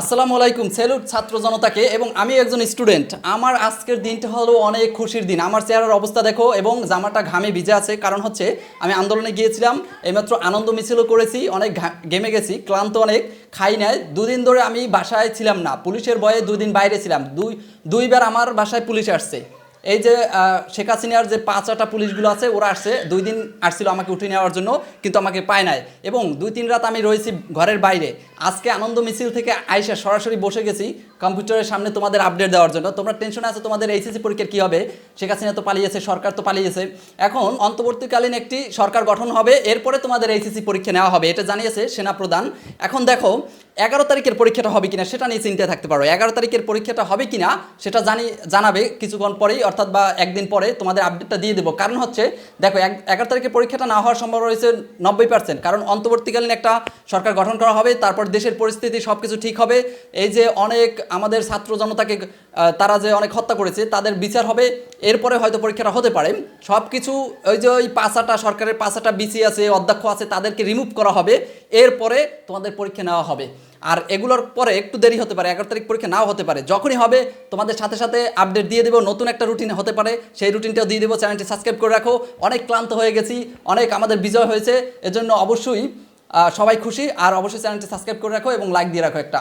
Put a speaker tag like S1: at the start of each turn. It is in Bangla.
S1: আসসালামু আলাইকুম, সেলুট ছাত্র জনতাকে এবং আমি একজন স্টুডেন্ট। আমার আজকের দিনটা হলো অনেক খুশির দিন। আমার চেহারার অবস্থা দেখো এবং জামাটা ঘামে ভিজে আছে। কারণ হচ্ছে, আমি আন্দোলনে গিয়েছিলাম, এইমাত্র আনন্দ মিছিলও করেছি, অনেক ঘেমে গেছি, ক্লান্ত অনেক, খাই নাই। দুদিন ধরে আমি বাসায় ছিলাম না, পুলিশের ভয়ে দুদিন বাইরে ছিলাম। দুই, দুইবার আমার বাসায় পুলিশ আসছে। এই যে শেখ হাসিনার যে পাঁচটা পুলিশগুলো আছে, ওরা আসছে। দুই দিন আসছিল আমাকে উঠে নেওয়ার জন্য, কিন্তু আমাকে পায় নাই। এবং দুই, তিন রাত আমি রয়েছি ঘরের বাইরে। আজকে আনন্দ মিছিল থেকে আইসা সরাসরি বসে গেছি, কম্পিউটারের সামনে তোমাদের আপডেট দেওয়ার জন্য। তোমরা টেনশনে আছো, তোমাদের এইচএসসি পরীক্ষার কী হবে? শেখ হাসিনা তো পালিয়েছে, সরকার তো পালিয়েছে। এখন অন্তর্বর্তীকালীন একটি সরকার গঠন হবে, এরপরে তোমাদের এইচএসসি পরীক্ষা নেওয়া হবে, এটা জানিয়েছে সেনাপ্রধান। এখন দেখো, এগারো তারিখের পরীক্ষাটা হবে কিনা সেটা নিয়ে চিন্তায় থাকতে পারো। এগারো তারিখের পরীক্ষাটা হবে কিনা সেটা জানি, জানাবে কিছুক্ষণ পরেই, অর্থাৎ বা একদিন পরে তোমাদের আপডেটটা দিয়ে দেবো। কারণ হচ্ছে, দেখো, এক- এগারো তারিখের পরীক্ষাটা না হওয়ার সম্ভব রয়েছে নব্বই পার্সেন্ট কারণ অন্তর্বর্তীকালীন একটা সরকার গঠন করা হবে, তারপর দেশের পরিস্থিতি সব কিছু ঠিক হবে। এই যে অনেক আমাদের ছাত্র জনতাকে তারা যে অনেক হত্যা করেছে, তাদের বিচার হবে। এরপরে হয়তো পরীক্ষাটা হতে পারে। সব কিছু ওই যে ওই পাঁচাটা সরকারের পাঁচাটা বিসি আছে, অধ্যক্ষ আছে, তাদেরকে রিমুভ করা হবে। এরপরে তোমাদের পরীক্ষা নেওয়া হবে। আর এগুলোর পরে একটু দেরি হতে পারে, এগারো তারিখ পরীক্ষা নাও হতে পারে। যখনই হবে, তোমাদের সাথে সাথে আপডেট দিয়ে দেবো, নতুন একটা রুটিন হতে পারে। সেই রুটিনটাও দিয়ে দেবো চ্যানেলটি সাবস্ক্রাইব করে রাখো। অনেক ক্লান্ত হয়ে গেছি, অনেক আমাদের বিজয় হয়েছে। এজন্য অবশ্যই সবাই খুশি। আর অবশ্যই চ্যানেলটি সাবস্ক্রাইব করে রাখো এবং লাইক দিয়ে রাখো একটা।